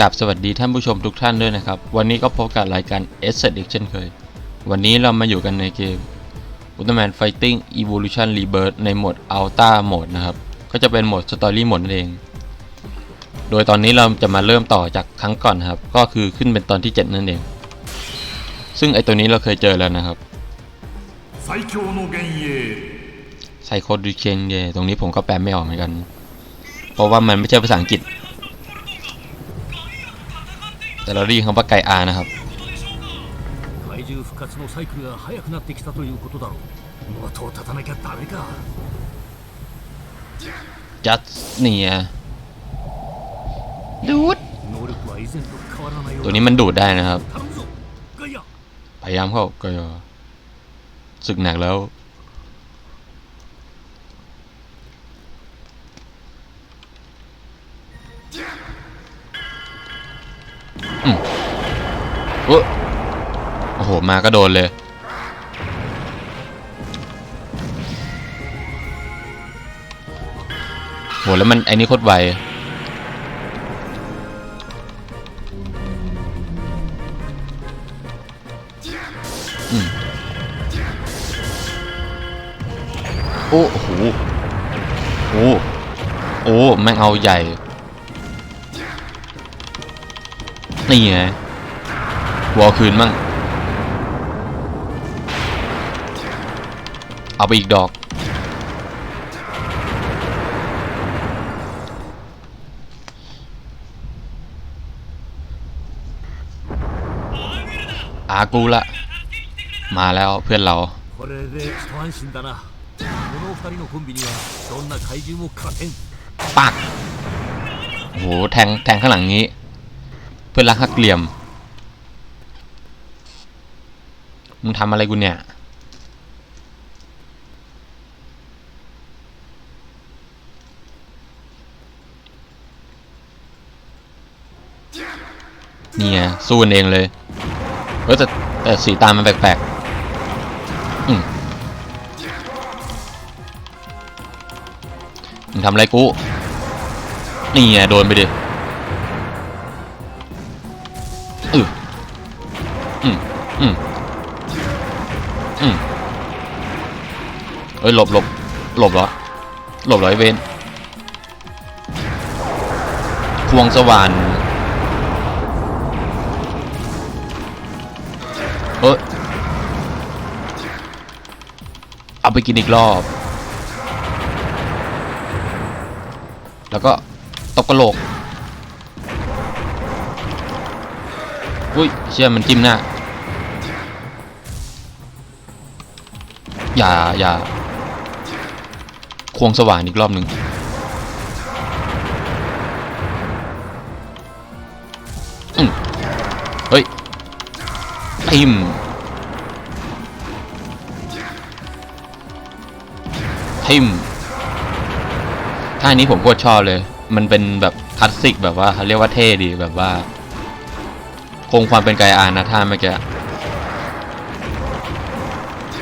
กับสวัสดีท่านผู้ชมทุกท่านด้วยนะครับ วันนี้ก็พบกับรายการ a s s e t อีกเช่นเคย วันนี้เรามาอยู่กันในเกม Ultimate Fighting Evolution Rebirth ในโหมด Ultra Mode นะครับ ก็จะเป็นโหมด Story Mode นั่นเอง โดยตอนนี้เราจะมาเริ่มต่อจากครั้งก่อนครับ ก็คือขึ้นเป็นตอนที่ 7 นั่นเอง ซึ่งไอตัวนี้เราเคยเจอแล้วนะครับไซโคดูเชนเยตรงนี้ผมก็แปลไม่ออกเหมือนกัน เพราะว่ามันไม่ใช่ภาษาอังกฤษ แต่เราได้ยินคำว่าไกอานะครับ 怪獣復活のサイクルが速くなってきたということだろう元を立たなきゃダメか จัสเนียดูด 能力は以前と変わらないよ ตัวนี้มันดูดได้นะครับ 頼むぞガイア พยายามเข้าก็ศึกหนักแล้ว โอ้โห มาก็โดนเลย โห แล้วมันไอ้นี่โคตรไวโอ้โห โอ้ โอ้แม่งเอาใหญ่ นี่ไง วอลคืนมั่ง เอาไปอีกดอก อากูละ มาแล้วเพื่อนเรา これで一安心だなこの二人のコンビにはどんな怪獣も勝てん ปัก โอ้โห แทง แทงข้างหลังนี้ เพื่อนรักหักเหลี่ยม มึงทำอะไรกูเนี่ย นี่ไงสู้กันเองเลยเออแต่แต่สีตามันแปลกๆอืมมึงทำอะไรกู นี่ไงโดนไปดิอืออืมอืม อืมเอ้ยหลบหลบหลบเหรอ หลบเหรอไอเวนควงสว่านเอ้ยเอาไปกินอีกรอบ แล้วก็ตบกระโหลก อุ้ยเชื่อมันจิ้มหน้า อย่าอย่าควงสว่านอีกรอบหนึ่งอืมเฮ้ยทิมทิมท่านี้ผมโคตรชอบเลย มันเป็นแบบคลาสสิกแบบว่าเขาเรียกว่าเท่ดีแบบว่า คงความเป็นไกอานะท่าเมื่อกี้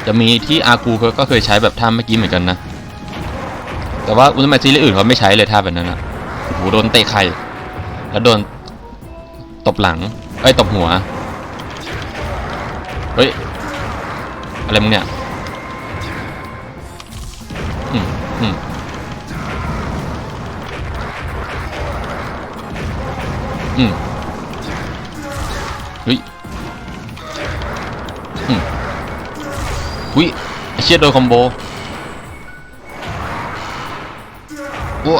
จะมีที่อากูเขาก็เคยใช้แบบท่าเมื่อกี้เหมือนกันนะ แต่ว่าอุลตร้าแมนซีรีส์อื่นเขาไม่ใช้เลยท่าแบบนั้นนะโอ้โหโดนเตะไข่แล้วโดนตบหลังเอ้ยตบหัว เฮ้ย อะไรมึงเนี่ยอืม เชียโดนคอมโบอ้ว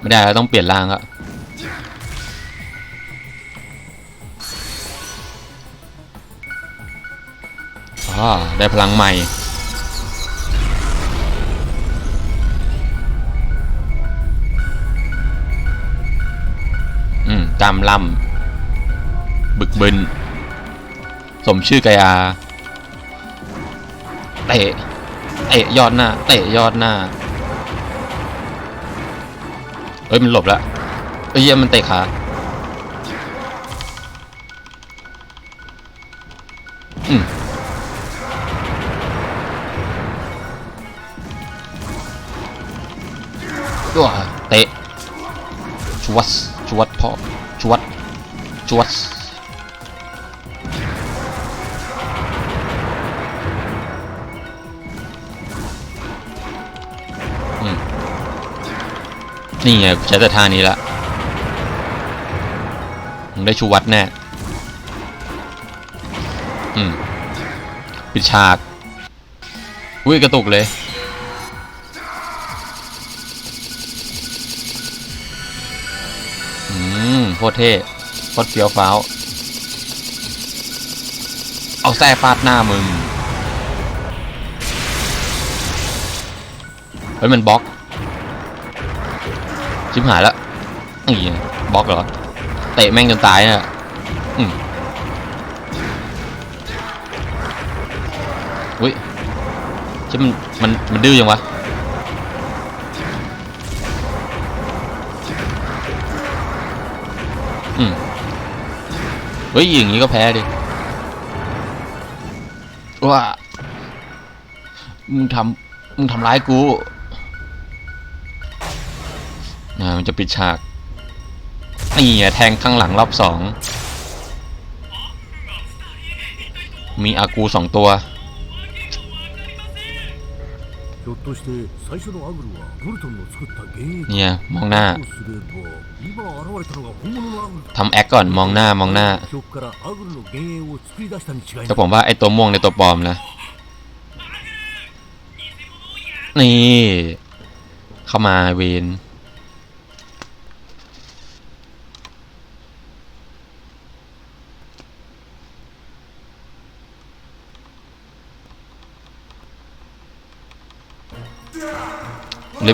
ไม่ได้แล้วต้องเปลี่ยนร่างอะอ๋อได้พลังใหม่อืมกามล่ำบึกบึน สมชื่อกายาเตะเตะยอดหน้าเตะยอดหน้าเฮ้ยมันหลบแล้วเอ้ยเหี้ยมันเตะขาอืมตัวเตะชวัสชวัดพ่อชวัดชวัส นี่ไงใช้แต่ท่านี้ละมึงได้ชูวัดแน่ อืม ปิดฉาก อุ้ยกระตุกเลย อืมโคตรเท่โคตรเฟี้ยวฟ้าว เอาแส้ฟาดหน้ามึง เฮ้ยมันบล็อก ชิบหายแล้วนี่บล็อกเหรอ เตะแม่งจนตายน่ะอืมอุ้ยชิบมันมันมันดื้อยังวะ อืมเฮ้ยอย่างนี้ก็แพ้ดิว่ามึงทำมึงทำร้ายกูามันจะปิดฉากนี่แทงข้างหลังรอบสองมีอากูสองตัวเนี่ยมองหน้าทำแอคก่อนมองหน้ามองหน้าแต่ผมว่าไอตัวม่วงในตัวปลอมนะ นี่ เข้ามาเวน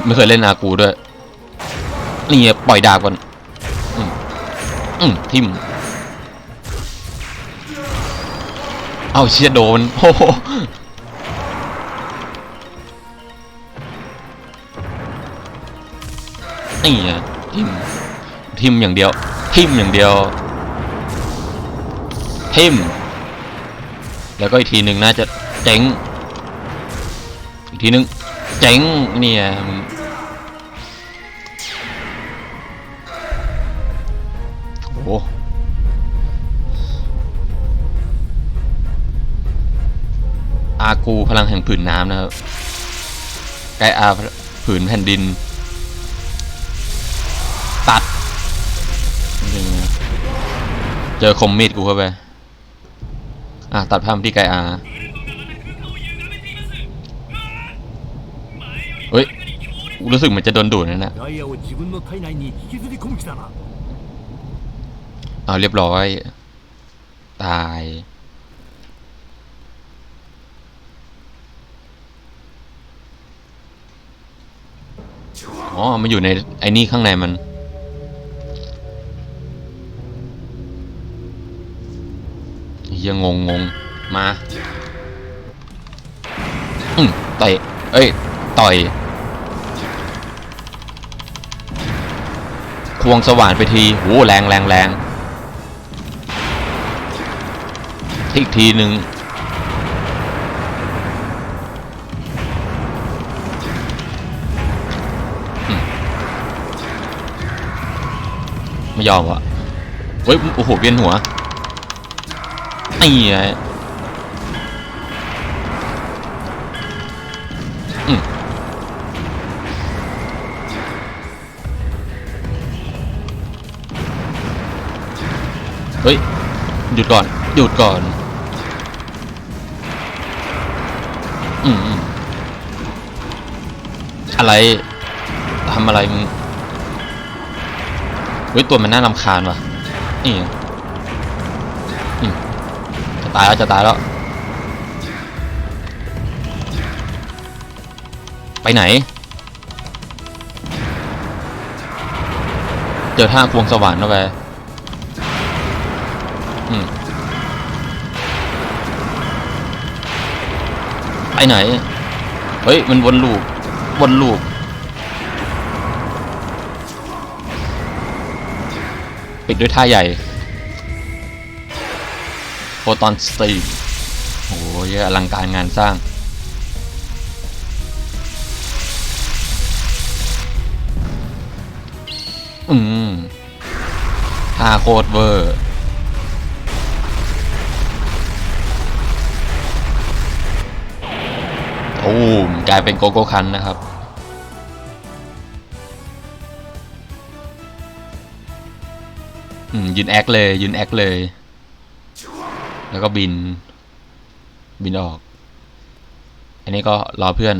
ไม่เคยเล่นอากูด้วย นี่ปล่อยดาบก่อนอืมอืมทิมเอาเชียโดนโอ้โหนี่ทิมทิมอย่างเดียว ทิมอย่างเดียว ทิม แล้วก็อีกทีหนึ่งน่าจะเจ๋ง อีกทีหนึ่ง เจ๋งเนี่ยโอ้อากูพลังแห่งผืนน้ำนะครับไกอาผืนแผ่นดิน ตัด เจอคมมีดกูเข้าไป อะ ตัดภาพที่ไกอา รู้สึกเมือนจะโดนดูดนั่นแหละเอาเรียบร้อย ตาย อ๋อ มันอยู่ในไอ้นี่ข้างในมันยังงงงงมา อืมเตะเอ้ย ต่อย ควงสว่านไปทีโหแรงแรงแรงอีกทีหนึ่งไม่ยอมวะเฮ้ย โอ้โห เวียนหัวไอื หยุดก่อน หยุดก่อน อืมอะไรทำอะไรมึงเฮ้ยตัวมันน่ารำคาญว่ะนี่ไงอืมจะตายแล้วจะตายแล้วไปไหน เจอท่าควงสว่านเข้าไป ไปไหน เฮ้ย มันวนลูปวนลูปปิดด้วยท่าใหญ่โฟตอนสตรีมโอ้ยอลังการงานสร้างออืมท่าโคตรเวอร์ โอ้กลายเป็นโกโก้คันนะครับ อืมยืนแอคเลยยืนแอคเลย แล้วก็บิน บินออก อันนี้ก็รอเพื่อน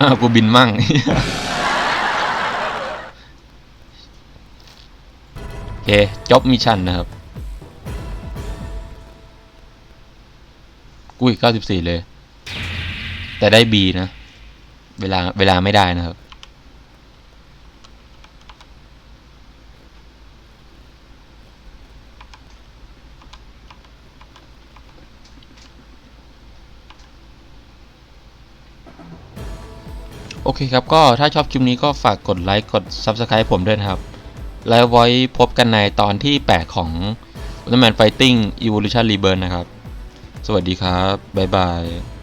อ้าวกูบินมั่งโอเคจบมิชชั่นนะครับ กุ้ย94 เลย แต่ได้ B นะ เวลาเวลาไม่ได้นะครับ โอเคครับ ก็ถ้าชอบคลิปนี้ก็ฝากกดไลค์กด Subscribe ผมด้วยนะครับ แล้วไว้พบกันในตอนที่ 8 ของ Ultraman Fighting Evolution Rebirth นะครับ สวัสดีครับ บ๊ายบาย